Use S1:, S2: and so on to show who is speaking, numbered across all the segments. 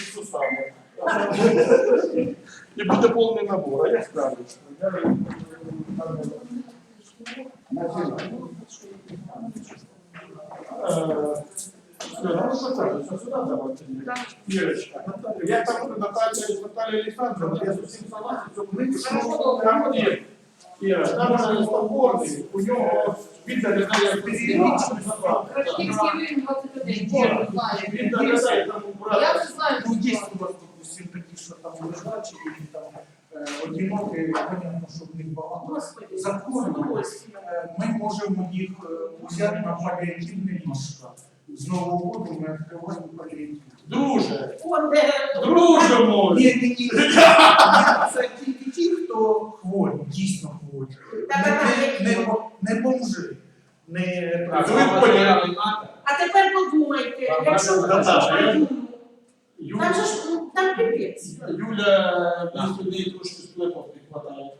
S1: все саме. І буде повний набор, а я справлюсь. Е, ну, це? Це я там Наталя, Наталя Олександровна, я зовсім согласен, ми що там є. Там вже листопорний, у нього він доглядає
S2: 21, я.
S1: Він доглядає там убрати.
S3: Ну, є у вас, допустим, такі, що там лежачі, які там е, одинокі, понятно, що в них багато.
S2: Господи,
S3: е, ми можемо їх е, взяти на паліативне ліжко. З Нового року ми відкриваємо паліативне.
S1: Друже, друже мой.
S3: Ні, ні, ні.
S1: Ви поняли.
S2: А тепер подумайте,
S1: Так,
S2: якщо
S1: Наташа, Наташа,
S2: там
S1: Юля,
S2: же ж ну, там пипець.
S1: Юля, мені сюди трошки сплетов не хватає.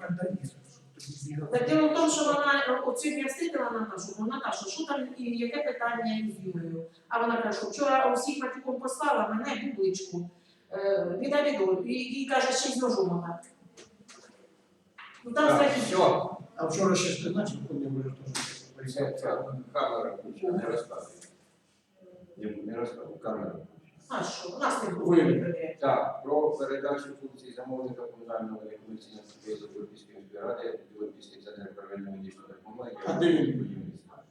S2: Так діло в тому, що вона от я встигла Наташу, ну Наташа, що там і яке питання із Юлею? А вона каже, що вчора усіх матюком послала мене бубличку. Е, Біда. І, і каже, ще й з ножом отак. Ну там страхіття.
S1: А вчора ще ж ти наче коли ви теж.
S4: Камера включена, не розказуй. Не, розказуй, камера.
S2: А що? У нас не було
S4: Так, про передачу функцій замовника комунального некомерційного підприємства Європейської міської ради Європейський центр первинної медичної допомоги.
S1: А де він?
S4: будівництва.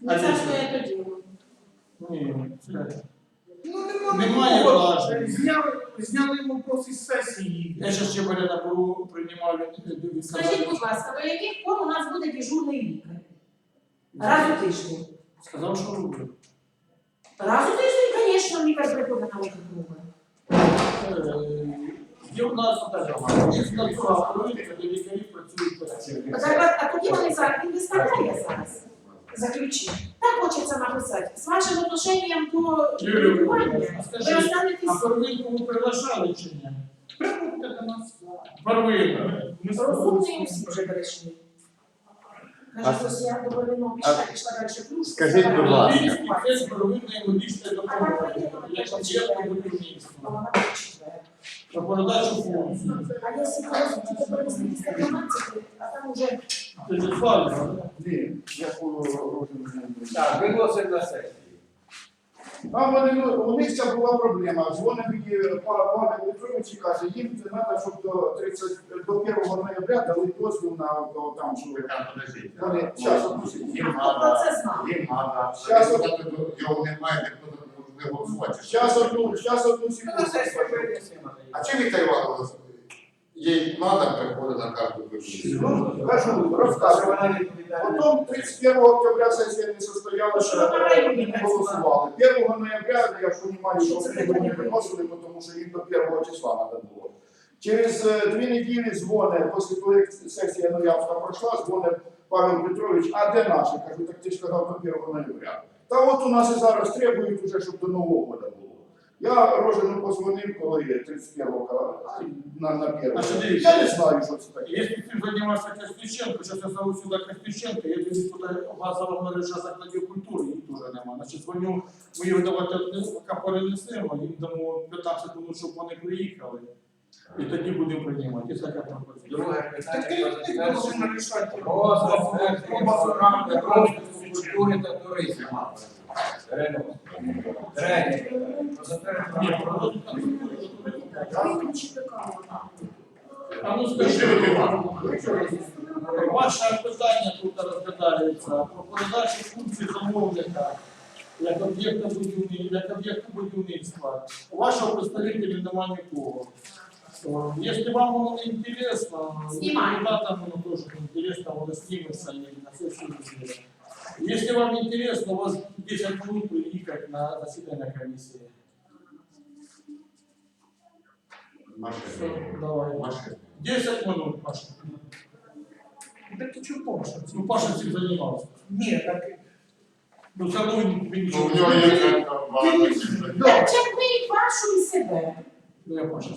S2: Ну це що я тоді.
S1: Ні, чекайте.
S3: Ну, нема
S1: Немає
S3: нікого.
S1: влажної.
S3: Зняли, зняли вопрос із сесії.
S1: Я ще ще бере набору приймав він він
S2: Скажіть, будь ласка, до яких пор у нас буде дежурний лікар? Раз у тиждень.
S1: Сказав, що робив.
S2: Раз у тиждень, звісно, лікар приходить на друга.
S1: Е, Є у нас така, є натура, провідка, де лікарі працюють по
S2: А, а тоді вони зараз, він виставляє зараз заключення. Так хочеться написати. З вашим отношенням до лікування,
S1: а
S2: ви
S1: скажіть,
S2: останетесь
S1: А первинку ви приглашали чи ні? Первинка.
S3: Ми
S2: розумні всі вже перейшли. Каже, ось я добровільно пішла, пішла далі плюс.
S5: Скажіть, будь ласка.
S1: Львівський центр первинної медичної
S2: А так
S1: допомоги.
S2: воєнно,
S1: Як
S2: конечно,
S1: об'єкт
S2: А
S1: будівництва. Про передачу функцій.
S2: А якщо просто тільки перевести 12, а там вже
S1: Це ж правильно.
S5: Ні, я по
S4: Так, виносимо на сесію.
S5: Там вони, ну, у них ця була проблема. Дзвонить мені па- пане Петрович і каже, їм це треба, щоб до 30, до 1 ноября дали дозвіл на то, там, що ви там подождіть. Вони, зараз.
S6: Їм їм надо.
S5: Щас
S6: Його немає, ніхто не голосувати.
S5: Зараз одну, зараз одну секунду.
S6: А чим Віктор Іванович? Їй надо приходить на карту виборчу.
S5: Ну, кажу. Потім 31 октября сесія не состоялася,
S2: Що
S5: не голосували. 1 ноября, я ж розумію, що вони не приносили, тому що їм до 1 числа треба було. Через е, дві неділі дзвоне, після того, як сесія Ноябрьська пройшла, дзвоне Павел Петрович, а де наші? Кажу, так ти ж казав до 1 ноября. Та от у нас і зараз требують уже, щоб до Нового року. Я Рожину позвонив, коли 31 ка- на, на 1.
S1: А що дивіться?
S5: Я не знаю, що це таке.
S1: Если ты занимаешься Костюченко, сейчас я зову сюда Костюченко, я говорю, туда базова мережа закладів культури, їх дуже нема. Значить, дзвоню, ми давайте поки перенесемо, їм дамо 15 минут, щоб вони приїхали. І тоді будемо приймати. І така пропозиція.
S4: Друге питання про для розвитку культури та туризму. Третє про затвердження
S1: Ні, А ну скажи, ваше питання тут розглядається про передачу функцій замовника як об'єкта будівництва, вашого представителя немає нікого. Если вам оно интересно, депутатам оно тоже интересно, оно снимется и на сессии размера. Если вам интересно, у вас 10 минут приехать на заседание комиссии.
S6: Машина.
S1: Все, давай.
S6: Машина.
S1: 10 минут, Паша.
S3: Так ти чого Паша?
S1: Ну, Паша цим займався.
S3: Ні, так
S1: Ну, все
S6: Ну,
S1: нічого
S6: у нього
S1: не
S6: багато.
S2: Так черпніть вашу і себе.
S1: Ну, я Паша.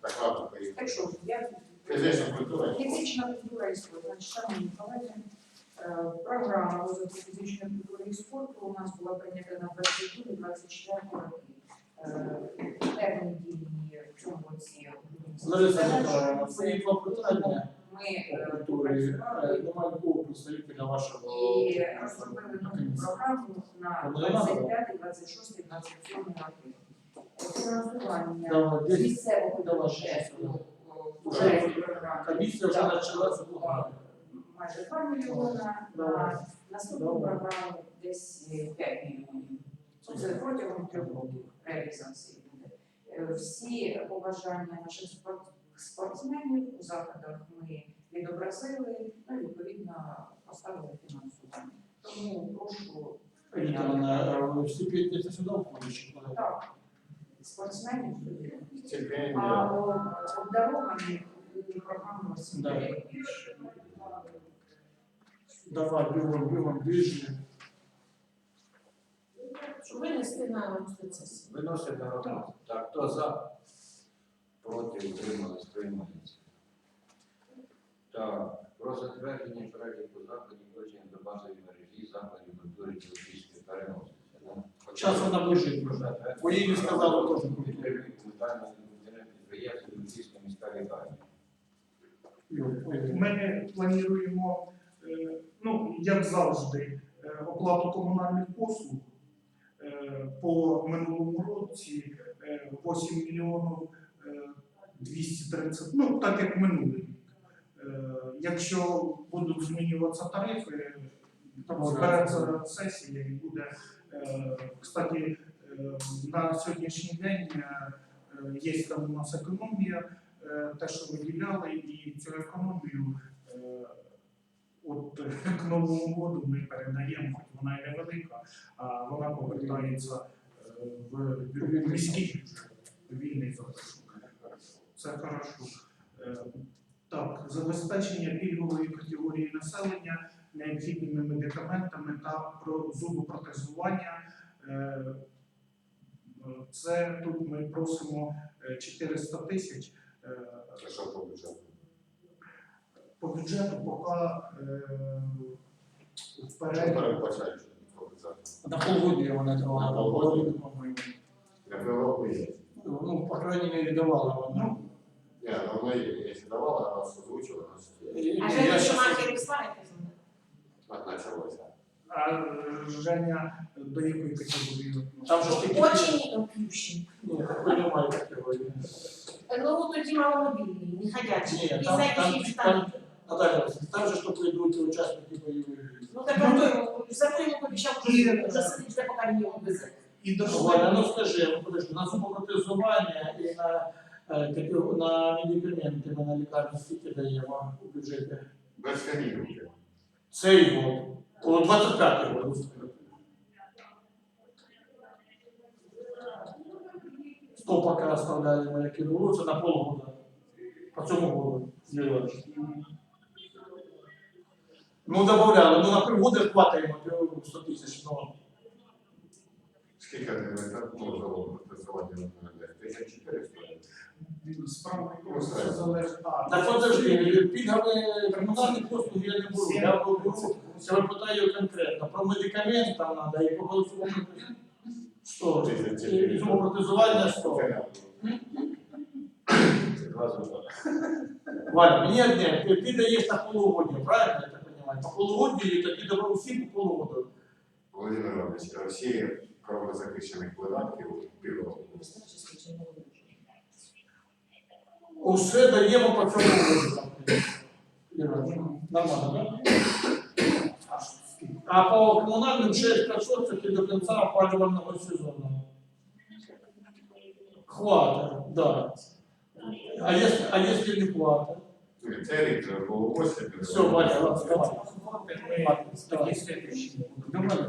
S6: Так, ладно, поїхали.
S7: Так що, я
S6: Фізична культура.
S7: фізична культура існує, значить, шановні колеги, Програма розвитку фізичної культури і спорту у нас була прийнята на 22-24 роки. Е, Термін дії в цьому році.
S1: Лариса Михайловна, це є два питання
S7: Ми
S1: по
S7: е,
S1: культурі. Е,
S7: попрацювали
S1: Немає такого представителя вашого.
S7: і розробили нову програму на
S1: не надо.
S7: 25, 26, 27 роки. Фінансування
S1: Давай,
S7: з
S1: десь
S7: місцевого бюджету
S1: Уже
S7: вже програми.
S1: комісія вже
S7: Так,
S1: почалася.
S7: Майже 2 мільйона, на наступну програму десь е, 5 мільйонів. Це протягом трьох років реалізації буде. Е, Всі побажання наших спорт- спортсменів у заходах ми відобразили, ну і відповідно поставили фінансування. Тому прошу
S1: Вона всі п'ятниці сюди
S7: так, спортсменів. А обдаровані програму освіти.
S1: Давай, бігом, бігом, ближче.
S2: Щоб винести на сесії.
S4: Виносить на роботу. Так, хто за? Проти утримались, приймається. Так, про затвердження переліку заходів включення до базової мережі закладів культури Кілопільської переноситься.
S1: Час вона ближить вже. Бо їй не сказали теж культури.
S4: Комунальне підприємство Кілопільська міська лікарня.
S3: Ми плануємо, ну, як завжди, е, оплату комунальних послуг. Е, По минулому році е, 8 мільйонів е, 230, ну так як минулий. Е, Якщо будуть змінюватися тарифи, там збереться сесія і буде. е, Кстати, е, на сьогоднішній день е, є там у нас економія е, те, що виділяли, і цю економію е, от е, к Новому году ми передаємо, хоч вона і невелика, а вона повертається е, в міський вільний залишок. Це хорошо. Е, Так, забезпечення пільгової категорії населення необхідними медикаментами та про зубопротезування. Це тут ми просимо е, 400 тисяч.
S6: Що по бюджету?
S3: По бюджету поки е,
S6: Що
S3: вперед.
S6: передбачають по бюджету?
S1: На полгодія вона давала, на полгодія, по-моєму.
S6: Для півроку є.
S1: Ну, по крайній мірі, давала вона.
S6: Ні, ну вона є. Якщо давала, раз озвучила, значить є.
S2: А
S1: і
S2: вже
S1: я
S2: що
S1: щас-
S2: махери славите
S3: А е, Женя до якої категорії?
S1: Там же ж тільки...
S2: Очень п'ющі.
S1: Ні, такої немає категорії.
S2: Ну, тоді маломобільні, не ходячі.
S1: Ні, там, там,
S2: там.
S1: там, Наталя, там же ж то прийдуть учасники бойових дій.
S2: Ну, так а за той йому пообіцяв,
S3: І-
S2: де поки він його везе.
S3: І
S1: Валя, ну скажи, ну, подожди, на зубопротезування і на, е, на медикаменти ми на лікарні скільки даємо у бюджеті?
S6: Без канікул.
S1: Цей год, о 25 год. Сто поки оставляємо, які було, це на полгода. По цьому году. Іванович. Ну, добавляли, ну на півгода хватаємо 100 тисяч, ну.
S6: Скільки ти не так можливо працювати на 1400?
S3: Справа що залежить.
S1: Так подожди, пільгові комунальні послуги я не беру. Я беру, я питаю конкретно. Про медикамент там треба і про голосовому 100. І зубопротезування 100.
S4: Це два зуба.
S1: Валя, мені одне, ти, ти даєш на полугодні, правильно я так розумію? По полугодні і тоді добро всім по полугоду.
S6: Володимир Іванович, всі кровозахищених видатків півроку.
S1: Усе даємо по цьому. Нормально, так? А по комунальним 6500 це до кінця опалювального сезону. Хватит, да. А если, не хватит?
S6: Рік вже було 8.
S1: Все, ладно, давай.
S3: такі слідчі.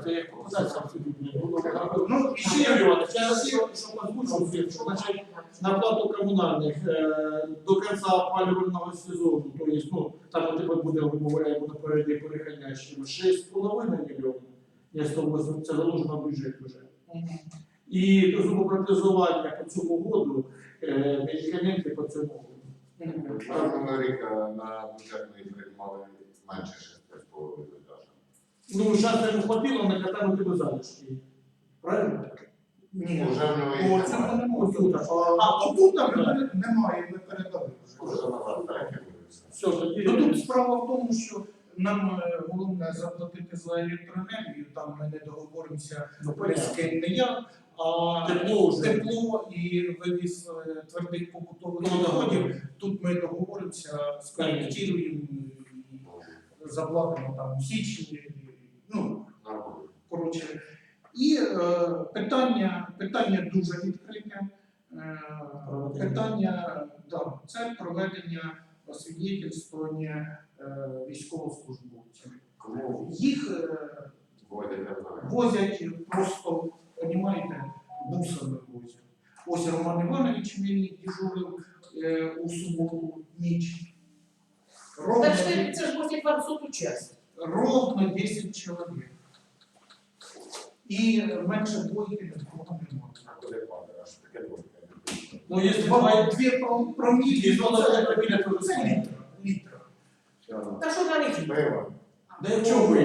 S1: Це як попадаться в цю біблію.
S3: Ну, і
S1: Ще я хотів, щоб озвучив всім, що значить на плату комунальних е, до кінця опалювального сезону, то є, ну, там типу буде, буде перейти переходящими 6,5 мільйонів, є 108, це заложено в бюджеті вже. І зубопротезування по цьому году, е, медикаменти по цьому году.
S6: Минулого рік на бюджетний рік мали менше 6,5 видатків.
S1: Ну, зараз не хватило, на катану тебе залишки. Правильно?
S3: Ні,
S6: Уже в нього
S3: О,
S6: є.
S3: цього не
S1: тут,
S3: А там немає, ми передали.
S6: Уже.
S1: Все, тоді.
S3: Ну тут справа в тому, що нам е, головне заплатити за електроенергію, там ми не договоримося
S1: Ну,
S3: з ким не я, а
S1: Тепло вже.
S3: тепло і вивіз е, твердих побутових
S1: Ну,
S3: відходів. Тут ми договоримося, скоректуємо і заплатимо там у січні. Ну,
S6: Нормально.
S3: коротше. І е, питання, питання дуже відкрите. Е, питання, да, це проведення освідчення е, військовослужбовців.
S6: Кому
S3: Їх е, возять просто, розумієте, бусами возять. Ось Роман Іванович мені дежурив е, у суботу ніч. Ровно,
S2: Так що це ж буде вам соту час.
S3: ровно 10 чоловік. І менше двойки нікого немає.
S6: А куди падає? Аж таке.
S1: Ну, якщо
S3: Два,
S1: два,
S3: дві про- промілі, то це,
S1: біля, то
S3: це літра. літра.
S2: Та що там їх?
S6: Пиво.
S1: Де чого?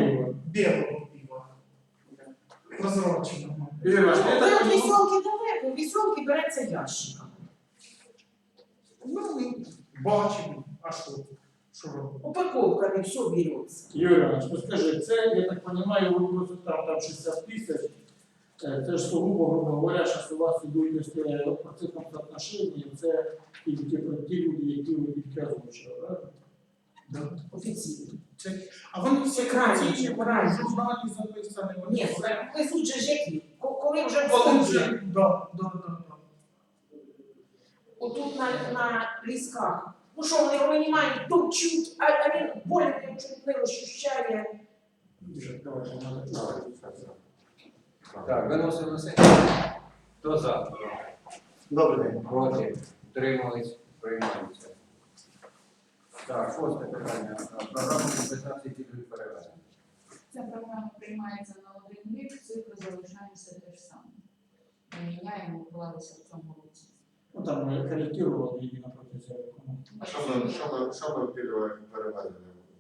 S3: Білого пива. Прозрачного.
S1: Так
S2: от
S1: понимаю,
S2: далеко, вісьолки береться ящиком.
S3: Ну, ми бачимо, а що? Що робити?
S2: Упаковками все береться.
S1: Юрій Іванович, ну скажи, це, я так розумію, ви просто там, там 60 тисяч, е, це ж сугубо, грубо говоря, зараз у вас ідуть якщо в процентному соотношенні, це тільки про ті люди, які ви тільки озвучили, правильно?
S3: Да.
S2: Офіційно.
S3: А вони всі
S2: Це крайні,
S3: крайні, вони журналі записані.
S2: Ні, ви тут які? Ко- Коли вже
S3: Коли
S2: вже
S3: да, да, да, да.
S2: отут на, на лісках. Ну що, вони винімають, топчуть, а, а він боль чуть не ощущає.
S4: Так, виносимо на сесію. Хто за?
S5: Добрий день.
S4: Проти? Утримались? Приймається. Так, шосте питання. Програма компенсації пільгових перевезень.
S8: Ця програма приймається один цифри залишаються те ж саме. Не міняємо, вкладися в цьому році.
S1: Ну там ми корректировали її на протязі року.
S6: А що ми, що ми, що ми пільгове перевезення?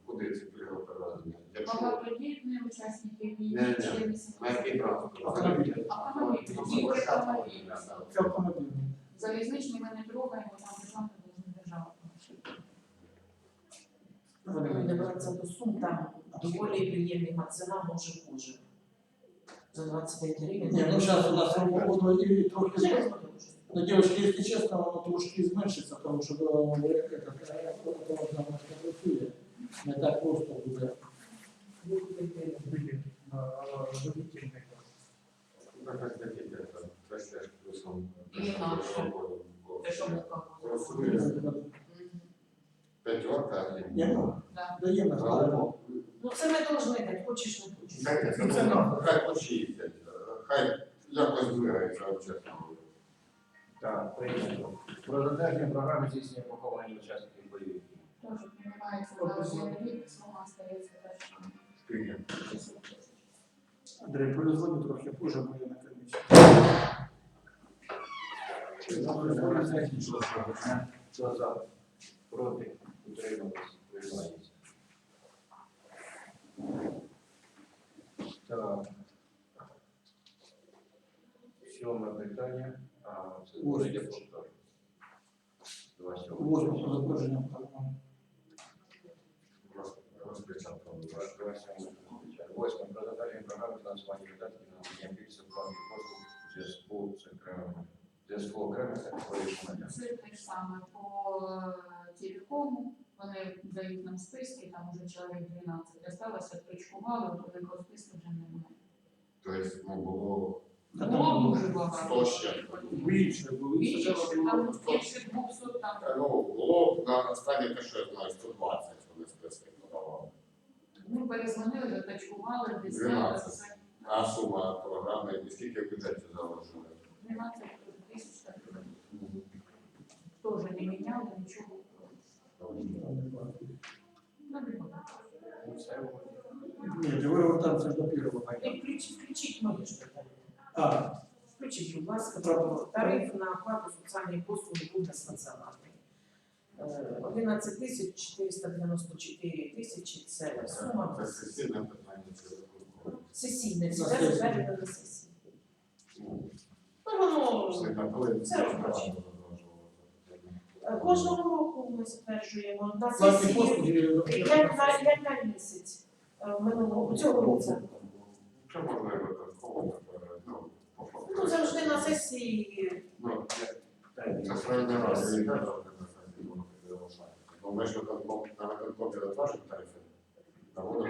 S6: Куди ці пільгове перевезення? Якщо
S8: Багатодітні учасники
S6: Ні,
S8: війни,
S6: ні.
S8: члени
S6: на
S8: сім'ї.
S6: який транспорт?
S1: Автомобіль.
S8: Автомобілі, тільки автомобілі.
S1: Це автомобіль.
S8: Залізничні ми не трогаємо, там державна должна держава.
S1: Вони
S2: Не
S1: не
S2: береться до сум, там доволі приємна ціна, може хуже. За 25 гривень.
S1: Ні, ну зараз у нас воно і трохи зменшиться. Ну, девочки, если честно, воно трошки зменшиться, тому що е, вона працює, не так просто буде.
S6: П'ятерка,
S1: ну, даємо
S2: Ну це ми должны дати, хочеш не.
S6: Хай
S3: І це надо.
S6: хай хай якось двигається, чесно.
S4: Так, прийнято. Про затвердження програми здійснення поховання учасників бойових дій.
S8: Теж приймається рік, сума стається те ж
S1: Андрій, перезвони трохи позже, бо я на комісії.
S4: Хто за? Проти? Утримались?
S1: 8 про затвердження програми.
S4: Зв'язку з
S8: по е, телекому. Вони дають нам списки, там уже чоловік 12 досталося, причкували, великого списку вже немає.
S6: Тобто, ну, було
S8: було дуже багато.
S6: 100 ще.
S1: Більше було.
S8: Більше, там
S1: було
S8: більше 200 там.
S6: Е, Ну, було на останнє те, що я знаю, 120 вони списки подавали.
S8: Ми перезвонили, затачкували, десь
S6: 12. А сума програми, і скільки в бюджеті заложили?
S8: 12 тисяч так. Теж не міняли, нічого. Ну, не було.
S4: Ну, це
S1: Ні, ти вивертався до
S2: включіть, будь ласка, про тариф на оплату соціальних послуг буде стаціонарний. Е, 11 тисяч 494 тисячі це сума.
S6: Це сесійне питання,
S2: сесійне,
S1: сесії.
S2: затверджено на сесії.
S6: Ну,
S2: Ну,
S6: це
S2: Це робоче. е, кожного року ми затверджуємо на сесії.
S1: послуги.
S2: Як на, місяць е, минулого цього року.
S6: Що можна? Ну,
S2: Ну, завжди на сесії.
S6: Ну, це справді раз, не. Бо ми ж на виконкомі затверджуємо тарифи. На воду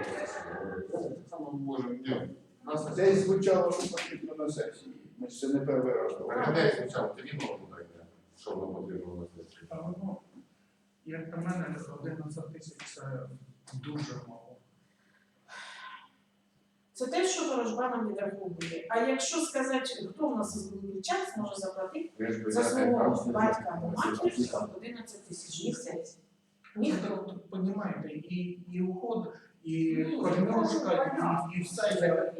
S6: так само можемо, ні. Нас
S5: Десь звучало, що потрібно на сесії. Ми ж це не перший раз говоримо.
S6: Людей спочатку тоді було буде, що воно потрібно на сесії.
S3: Як на мене, 11 тисяч це дуже мало.
S2: Це те, що ворожба нам відраховує. А якщо сказати, хто в нас із великий час може заплатити за свого батька або матір 11 тисяч місяць. Ніхто.
S3: Розумієте, і, і уход, і
S2: Ну,
S3: кормежка, і, і все.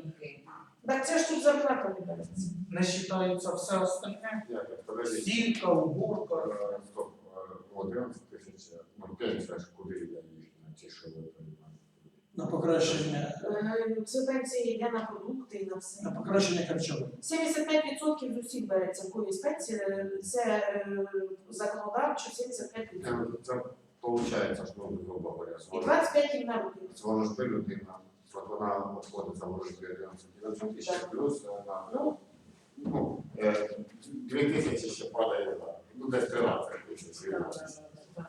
S2: Так це ж тут зарплата не береться.
S3: Не вважається все остальне.
S6: Як подождіть.
S3: Стілька, уборка.
S6: Е, Стоп, е, 11 тисяч, ну 5 тисяч, куди я їх на ті, що ви приймаєте?
S1: На покращення,
S2: Е, Це пенсія йде на продукти і на все.
S1: на покращення харчування.
S2: 75% з усіх береться в коїсь пенсії. Це е, законодавчо 75%.
S6: Це, це виходить, що, ну, грубо говоря,
S2: І
S6: свого
S2: 25 їм на руки.
S6: свого ж людина, от вона обходиться, може, 11 тисяч, плюс вона,
S2: Ну,
S6: ну, е, 2 тисячі ще падає, да, ну, десь 13 тисяч.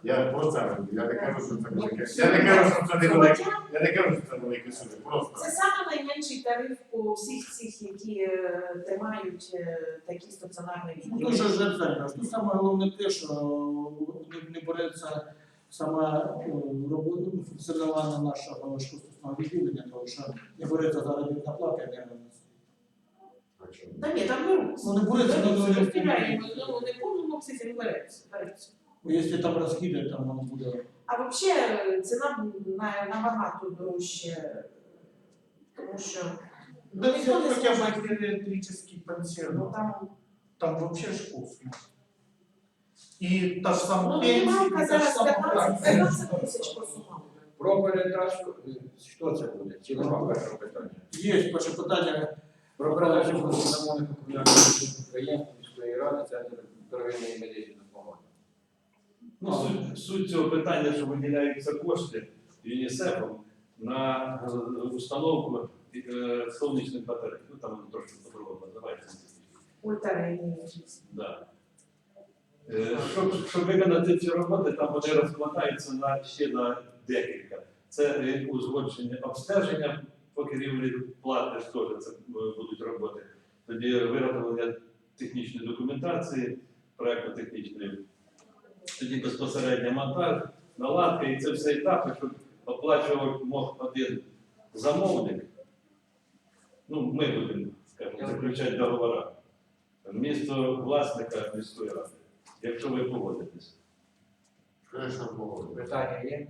S6: Я просто, я не кажу, що це велике, я не кажу, що це не велике, я не кажу, що це велике суми, просто.
S2: Це саме найменший тариф по всіх цих, які е, тримають е, такі стаціонарні
S1: Ну,
S2: відділи.
S1: дуже. Тут саме головне те, що не, не береться саме е, робота, ну, функціонування нашого шкурсного відділення, тому що не береться заробітна плата, не
S6: А?
S2: Та ні, там беруть.
S1: Ну, не береться, ну, ну, не-
S2: Розпіляємо, ну, не в повному обсязі не береться. береться.
S1: Якщо там розкидають, там воно буде.
S2: А взагалі ціна на- набагато дорожче, тому що ну,
S3: Да
S2: ніхто не
S3: це хоча
S2: зможе.
S3: б геріатричний пансіон.
S2: Ну, там,
S3: Там ж космос. І та ж сама
S2: ну,
S3: пенсія,
S2: мінімалка
S3: та ж
S2: зараз
S3: сама
S2: 15 15 тисяч по сумам.
S4: Про передачу, е, що це буде? Чи нема першого питання?
S1: Є перше питання.
S4: Про передачу замовних популярних підприємств міської ради, центр первинної медичної допомоги.
S9: Ну, суть, суть цього питання, що виділяються кошти ЮНІСЕФом на е, установку е, сонячних батарей. Ну там трошки називається.
S2: Ультарейні.
S9: Да. Е, Щоб, щоб виконати ці роботи, там вони розкладаються на ще на декілька. Це е, узгодження обстеження, поки рівні плати теж це е, будуть роботи. Тоді виготовлення технічної документації, проектно-технічної, тоді безпосередньо монтаж, наладка і це все етапи, щоб оплачував мог один замовник. Ну, ми будемо, скажімо, заключати договори. Місто власника міської ради, якщо ви погодитесь.
S6: Звісно, було.
S4: Питання є?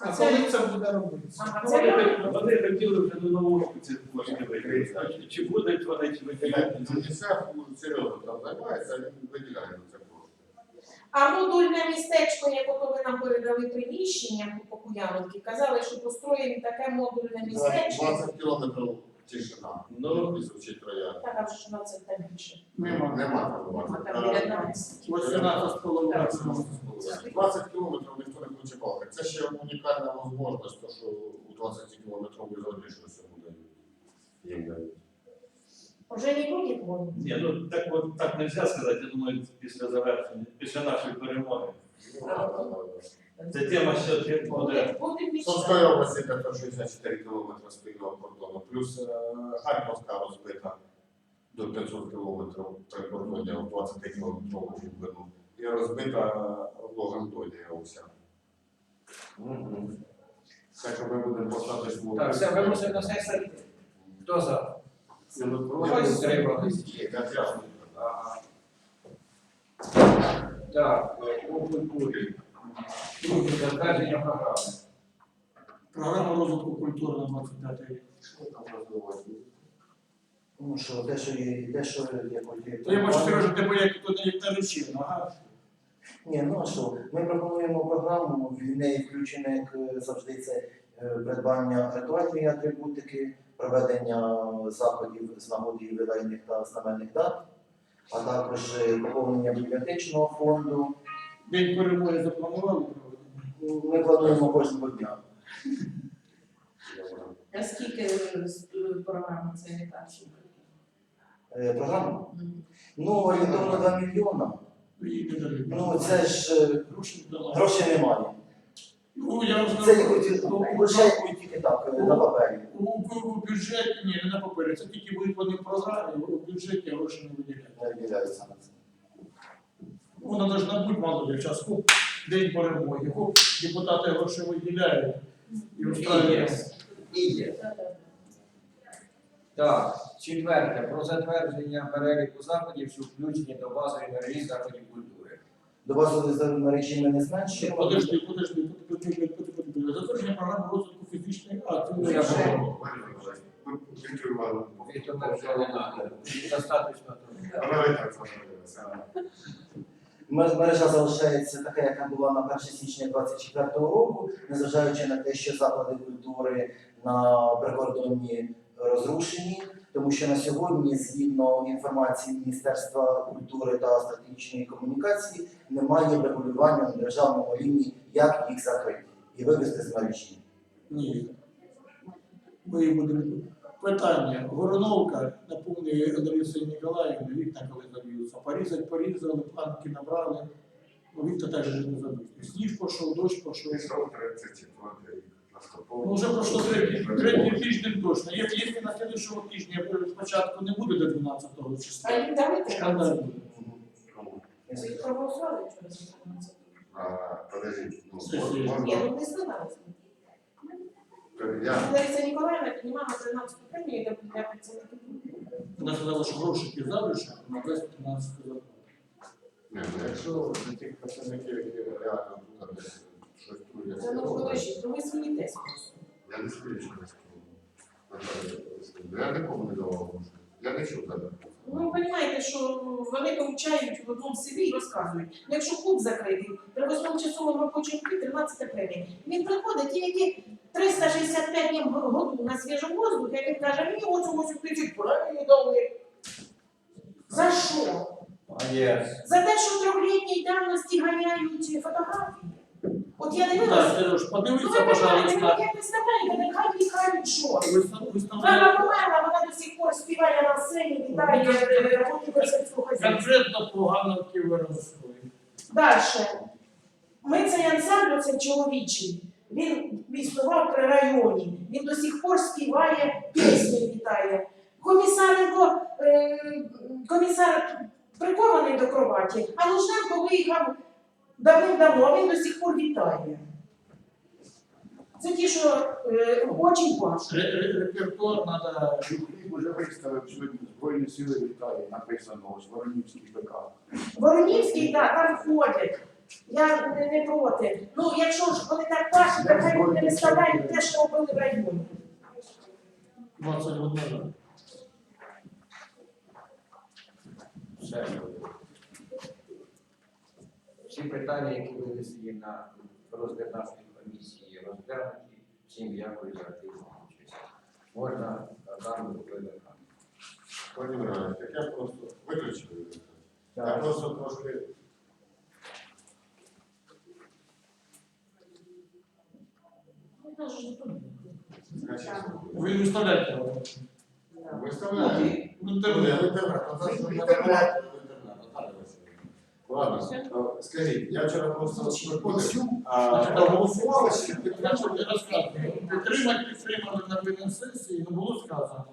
S3: А коли це буде робитися?
S9: Ну, Вони, вони хотіли вже до нового року ці кошти використати. Чи будуть вони, чи використати?
S6: ЮНІСЕФ серйозно там займається, він виділяє на це.
S2: А модульне містечко, як ото ви нам передали приміщення по Куяновці, казали, що построїмо таке модульне містечко.
S6: 20 кілометрів тишина.
S9: Ну,
S6: і звучить троян.
S2: Так, а вже ж 20 та більше.
S1: Нема.
S6: Нема там
S2: А
S6: 20.
S2: там 19.
S1: 18 з
S6: 20 кілометрів ніхто не хоче балакати. Це ще унікальна можливість, то що у 20 кілометрів без води щось буде їм дають.
S2: Вже не буде воду.
S9: Ні, ну так от так не можна сказати, я думаю, після завершення, після нашої перемоги. Це тема ще буде.
S2: Буде, буде
S6: Сумської області 564 кілометри спільного кордону, плюс е, Харківська розбита до 500 кілометрів прикордоння в 20 кілометрову глибину. І розбита Логантонія уся. Так що ми будемо достатньо
S4: Так, все, виносимо на сесію. Хто за? Так, по культурі. Затвердження програми.
S1: Програма розвитку культури на 25 рік.
S6: Що там розвивати?
S10: Ну що, де що є, де що є потім.
S1: То я бачу, Сережа, тебе як тут як не речів, ага.
S10: Ні, ну а що, ми пропонуємо програму, в неї включено, як е, завжди, це е, придбання ритуальної атрибутики, проведення заходів з нагоди ювілейних та знаменних дат, а також поповнення бібліотечного фонду.
S1: День перемоги запланували проводити?
S10: Ми плануємо кожного дня.
S2: А скільки програми це не так?
S10: Е, Програма? Ну, орієнтовно 2 мільйона. Ну, це ж е, грошей немає.
S1: Ну, я вам
S10: Це
S1: скажу, ну,
S10: грошей тільки так, е, на папері.
S1: у, у, у бюджеті, ні, не на папері, це тільки будуть вони в програмі, у бюджеті гроші не виділяють.
S10: Не виділяється на це.
S1: Воно должна бути мало для час. День перемоги, хоп, депутати гроші виділяють і устраюють.
S4: І є. Так, четверте. Про затвердження переліку заходів, що включені до базової мережі заходів культури.
S10: До мережі ми не зменшуємо.
S1: Подожди, подожди, подожди, подожди, подожди. Затвердження програми розвитку фізичної
S4: Ну,
S1: активної
S6: зробилася.
S10: Мер- Мережа залишається така, яка була на 1 січня 2024 року, незважаючи на те, що заклади культури на прикордонні розрушені, тому що на сьогодні, згідно інформації Міністерства культури та стратегічної комунікації, немає регулювання на державному рівні, як їх закрити і вивести з мережі.
S1: Ні. Ми будемо. Питання. Вороновка, напомню, Лариса Ніколаївна, вікна коли заб'ються. Порізати порізали, планки набрали. Ну, вікна теж не забити. Сніг пішов, дощ пішов.
S6: Пішов 34 рік.
S1: Ну, вже пройшло третій, третій тиждень точно. Як- Якщо на слідчому тижні е, спочатку не буде до 12
S2: А
S1: числа,
S2: їм дали
S1: скандал
S2: 13?
S1: буде.
S2: Ви їх проголосували вчора за 13?
S6: Ну.
S2: Ні, ну не здавалося.
S6: я,
S2: Лариса Ніколаївна піднімала 13 премію для для працівників.
S1: Вона сказала, що гроші залишок, на 13 сказала.
S6: Ні, ну, якщо для тих працівників, які реально тут десь
S2: Це ну подожди, то ви смієтесь.
S6: я не не скажу. Я нікому не давав. Я не чув тебе.
S2: Ну, ви розумієте, що вони получають в одному селі і розказують. Ну, якщо клуб закритий, при восьмому часовому робочому клубі 13 премія. Він приходить, і які 365 днів в году на свіжому воздухі, а він каже, мені ось ось тисяч премії дали. За що? За те, що трьохлітній давності ганяють фотографії. От я
S1: Так,
S2: дивилася.
S1: Сереж,
S2: Ну, ви розумієте, ну,
S1: пожалуйста.
S2: як ви знаєте, нехай їхають що.
S1: Вистав- Виставляй
S2: Вона померла, вона до сих пор співає на сцені, вітає е, роботників сільського хазяйства.
S1: конкретно по Ганновці Воровської.
S2: Далі. Ми цей ансамбль, цей чоловічий, він існував при районі. Він до сих пор співає пісні, вітає. Комісаренко, е, комісар прикований до кроваті, а Лужненко виїхав давним-давно, а він до сих пор вітає. Це ті, що е, очень важко.
S1: Ре- ре- Репертуар треба
S5: Хліб уже виставив сьогодні Збройні сили вітає, написано з Воронівський ПК.
S2: Воронівський, так, там входять. Я не, не проти. Ну, якщо ж вони так бачать, то хай вони виставляють те, що робили в районі.
S1: 21.
S4: Все. Всі питання, які винесені на розгляд нашої комісії, розглянуті. Всім дякую за активну участь. Можна дану викликати.
S6: Володимир так я просто виключив. Я просто трошки
S1: Ви виставляєте його.
S6: виставляю.
S1: в
S6: Ну,
S1: інтернет.
S6: в інтернет. Ну, в інтернет. В інтернет, Наталя Василівна. Ладно, е, скажіть, я вчора просто приходив, а
S1: голосувалися голосували, значить, я розказую. Підтримати підтримали на сесії, не було сказано.